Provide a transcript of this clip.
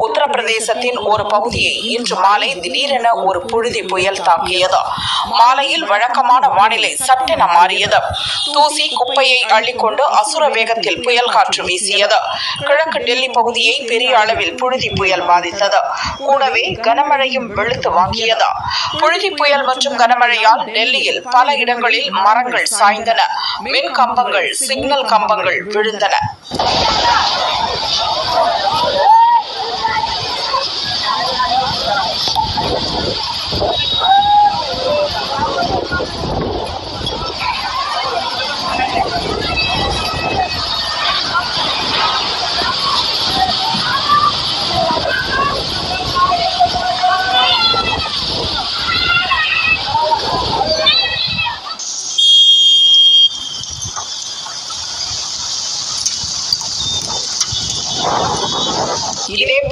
உத்தரப்பிரதேசத்தின் ஒரு பகுதியை இன்று மாலை திடீரென ஒரு புழுதி புயல் தாக்கியது. மாலையில் வழக்கமான வானிலை சட்டென மாறியது. தூசி குப்பையை அள்ளிக்கொண்டு அசுர வேகத்தில் புயல் காற்று வீசியது. கிழக்கு டெல்லி பகுதியை பெரிய அளவில் புழுதி புயல் பாதித்தது. கூடவே கனமழையும் வெளுத்து வாங்கியது. புழுதி புயல் மற்றும் கனமழையால் டெல்லியில் பல இடங்களில் மரங்கள் சாய்ந்தன. மின் கம்பங்கள் சிக்னல் கம்பங்கள் விழுந்தன. Ele